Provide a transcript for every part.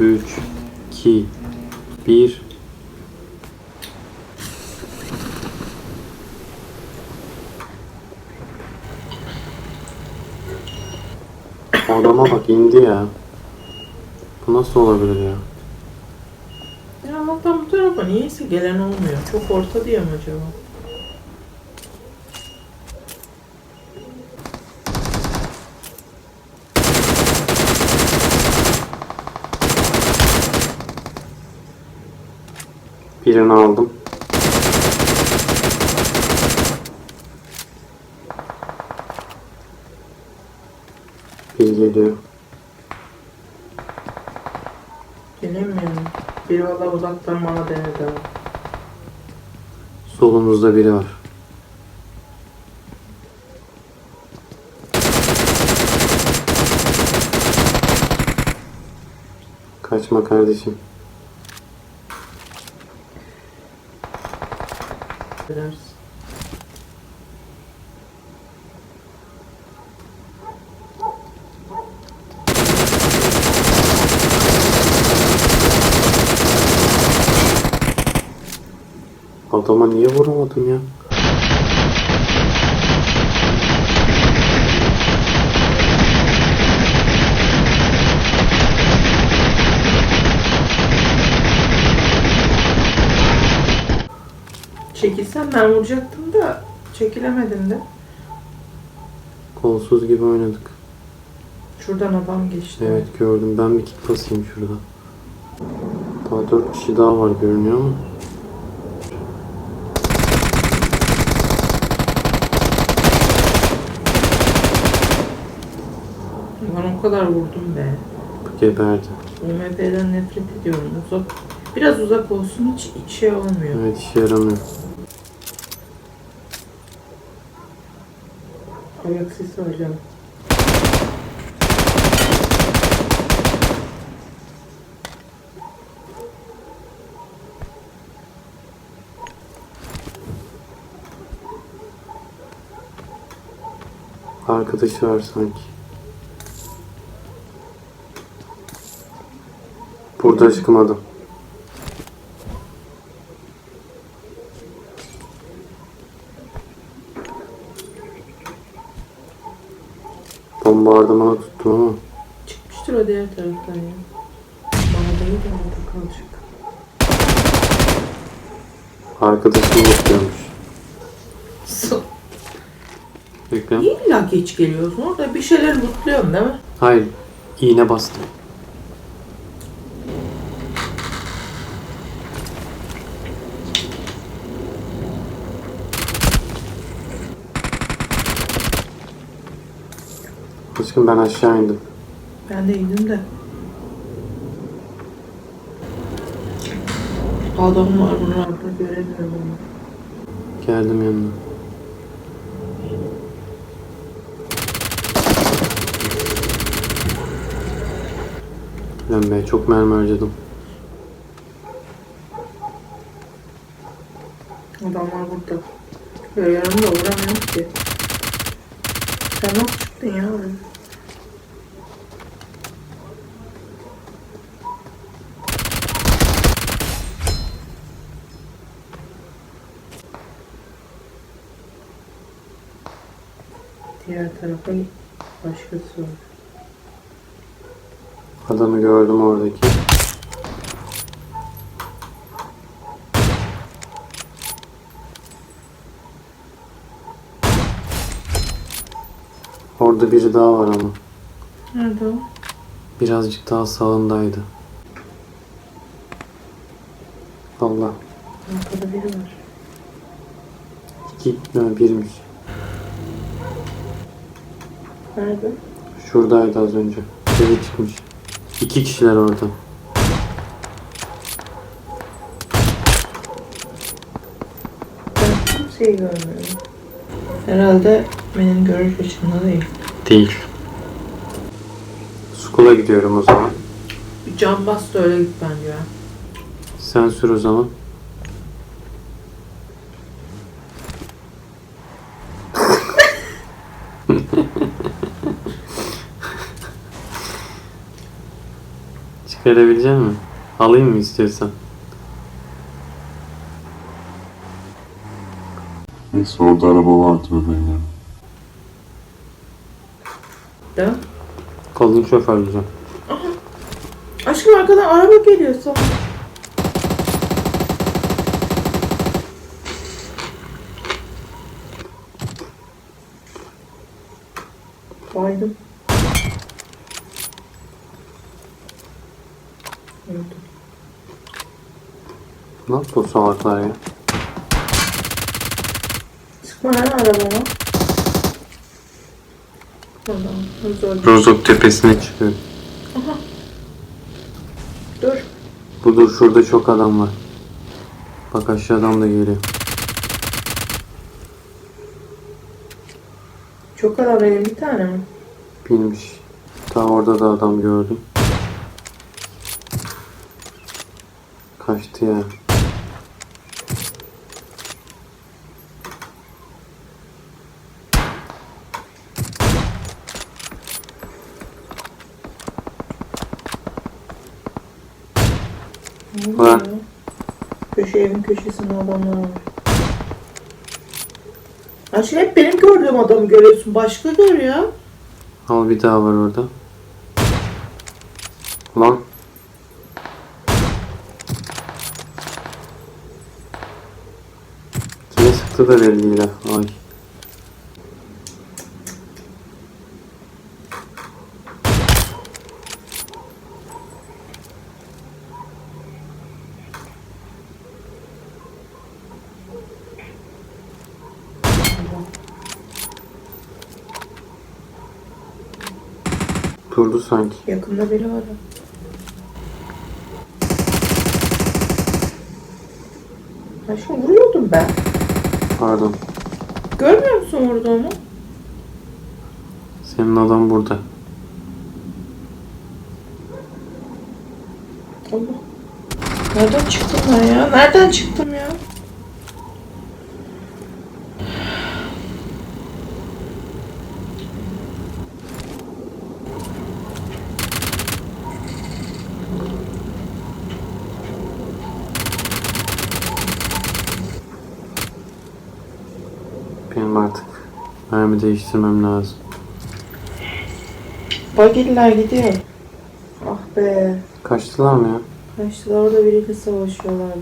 3, 2, 1. Adama bak indi ya. Bu nasıl olabilir ya? Ya alttan bu tarafa niyeyse gelen olmuyor. Çok orta diye mi acaba? Birini aldım. Bir geliyor. Gelemiyorum. Biri valla uzaktan bana denedi ama. Solumuzda biri var. Kaçma kardeşim. Bilersin. Adama niye vuramadım ya? Ben vuracaktım da çekilemedim de. Kolsuz gibi oynadık. Şuradan adam geçti. Evet gördüm. Ben bir kit basayım şurada. Daha dört kişi daha var görünüyor mu? Ben o kadar vurdum be. Geberdi. UMP'den nefret ediyorum. Uzak. Biraz uzak olsun hiç şey olmuyor. Evet işe yaramıyor. Ayak sesi var canım. Arkadaşı var sanki. Burada çıkmadım. Bombardımana tuttum ama Çıkmıştır o diğer taraftan ya. Bana değil de orada kalacak. arkadaşım bakıyormuş. Bekle. Niye illa geç geliyorsun? Orada bir şeyler mutluyorum değil mi? Hayır. iğne bastım. Aşkım ben aşağı indim. Ben de indim de. Adam var buralarda göremiyorum onu. Geldim yanına. Lan be çok mermi harcadım. Adamlar burada. Ya yanımda uğramıyorum ki. Sen nasıl çıktın ya Diğer tarafa başkası var. Adamı gördüm oradaki. Orada biri daha var ama. Nerede o? Birazcık daha sağındaydı. Allah. Arkada biri var. İki, ne, birmiş. Nerede? Şuradaydı az önce. Biri çıkmış. İki kişiler orada. Ben kimseyi görmüyorum. Herhalde benim görüş açımda değil. Değil. Skula gidiyorum o zaman. Bir cam bas da öyle git bence ya. Sen sür o zaman. Çıkarabilecek misin? Alayım mı istiyorsan? Neyse orada araba vardı benim. Ya. Kadın şoförleyeceğim. Aşkım arkadan araba geliyor sana. Baydım. Ne yaptı o salaklar ya? Sıkma lan arabama. Tamam, Rozok tepesine çıkıyor. Dur. Bu dur şurada çok adam var. Bak aşağıdan da geliyor. Çok adam benim bir tane mi? Binmiş. Ta orada da adam gördüm. Kaçtı ya. Ne Var. oluyor? Köşe evin köşesinde adamlar var. Aşkım hep benim gördüğüm adamı görüyorsun. Başka gör ya. Al bir daha var orada. Lan. Kime sıktı da belli değil. Ay. Durdu sanki. Yakında biri var. Aşkım vuruyordum ben. Pardon. Görmüyor musun vurduğumu? Senin adam burada. Allah. Nereden çıktım ben ya? Nereden çıktım ya? Benim artık mermi değiştirmem lazım. Bagiller gidiyor. Ah be. Kaçtılar mı ya? Kaçtılar orada biriyle savaşıyorlardı.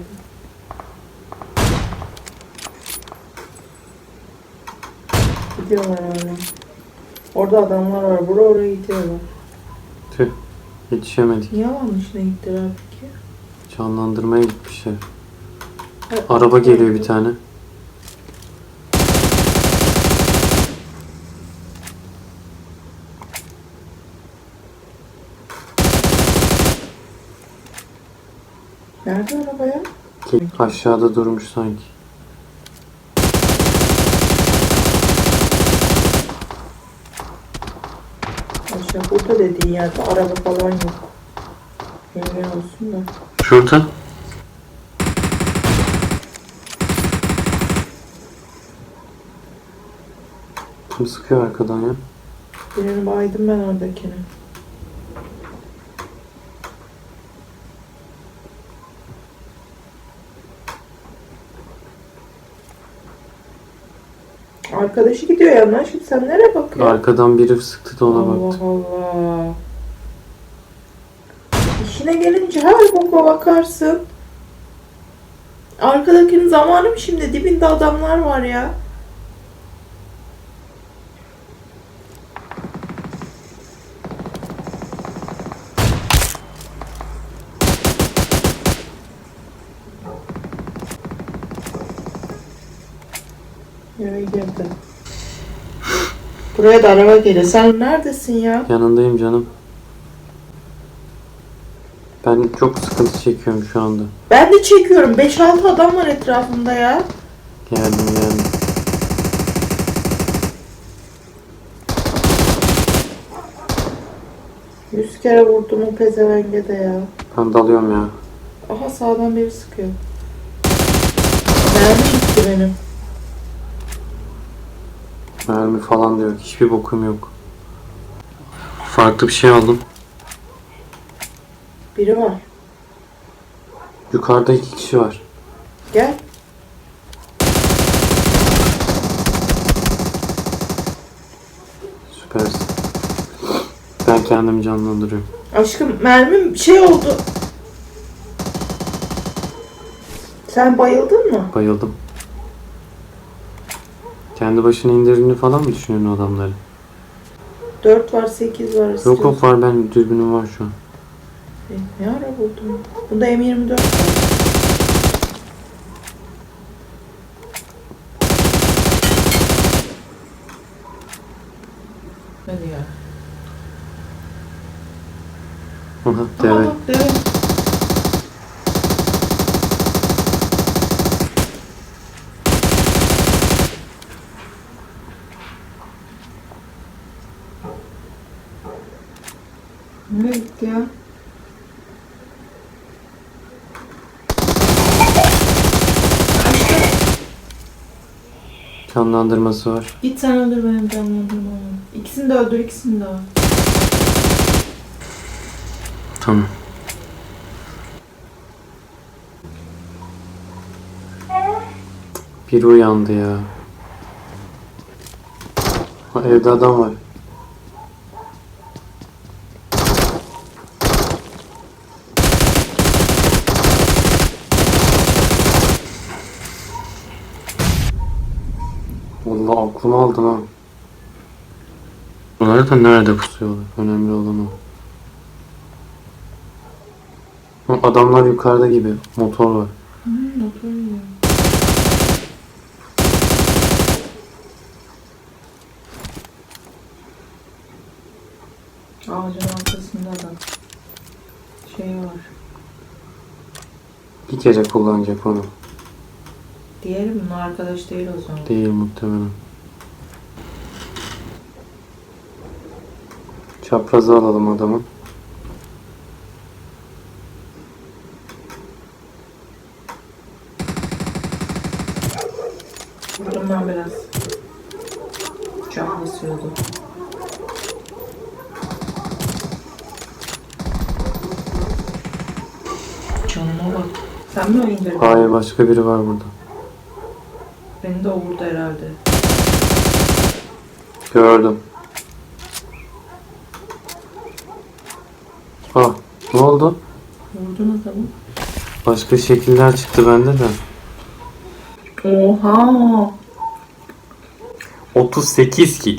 Gidiyorlar öyle. Orada adamlar var. Bura oraya gidiyorlar. Tüh. Yetişemedik. Niye içine gittiler peki? Canlandırmaya gitmişler. Ha, Araba geliyor bir tane. Nerede araba ya? Aşağıda durmuş sanki. Aşağı burada dediğin yerde araba falan yok. Emin olsun da. Şurada. Kim sıkıyor arkadan ya? Birini baydım ben oradakine. Arkadaşı gidiyor yandan. Şimdi sen nereye bakıyorsun? Arkadan biri sıktı da ona Allah baktı. Allah. İşine gelince her boka bakarsın. Arkadakinin zamanı mı şimdi? Dibinde adamlar var ya. Eve girdi. Buraya da araba geliyor. Sen neredesin ya? Yanındayım canım. Ben çok sıkıntı çekiyorum şu anda. Ben de çekiyorum. 5-6 adam var etrafımda ya. Geldim geldim. Yüz kere vurdum o pezevenge de ya. Ben dalıyorum ya. Aha sağdan biri sıkıyor. Mermi gitti benim. Mermi falan da yok. Hiçbir bokum yok. Farklı bir şey aldım. Biri var. Yukarıda iki kişi var. Gel. Süpersin. Ben kendimi canlandırıyorum. Aşkım mermim şey oldu. Sen bayıldın mı? Bayıldım. Kendi başına indirdiğini falan mı düşünüyorsun adamları? 4 var 8 var. Yok yok var ben dürbünüm var şu an. E, Ne ara buldun? Bunda M24 var. Hadi ya. Aha deve. Aa, deve. Nereye gitti ya? Canlandırması var. Git sen öldür benim canlandırmamı. İkisini de öldür, ikisini de öldür. Tamam. Biri uyandı ya. Ha, evde adam var. Aklımı aldın ha. Bunlar da nerede pusuyorlar? Önemli olan o. Adamlar yukarıda gibi. Motor var. Hmm, motor yiyor. Ağacın arkasında da şey var. Bir kere kullanacak onu. Diğeri bunun arkadaş değil o zaman. Değil muhtemelen. Çaprazı alalım adamın. Vurdum ben biraz. Can basıyordu. Canıma bak. Sen mi indirdin? Hayır başka biri var burada. Beni de o vurdu herhalde. Gördüm. Ah ne oldu? Vurdun adamı. Başka şekiller çıktı bende de. Oha! 38 ki.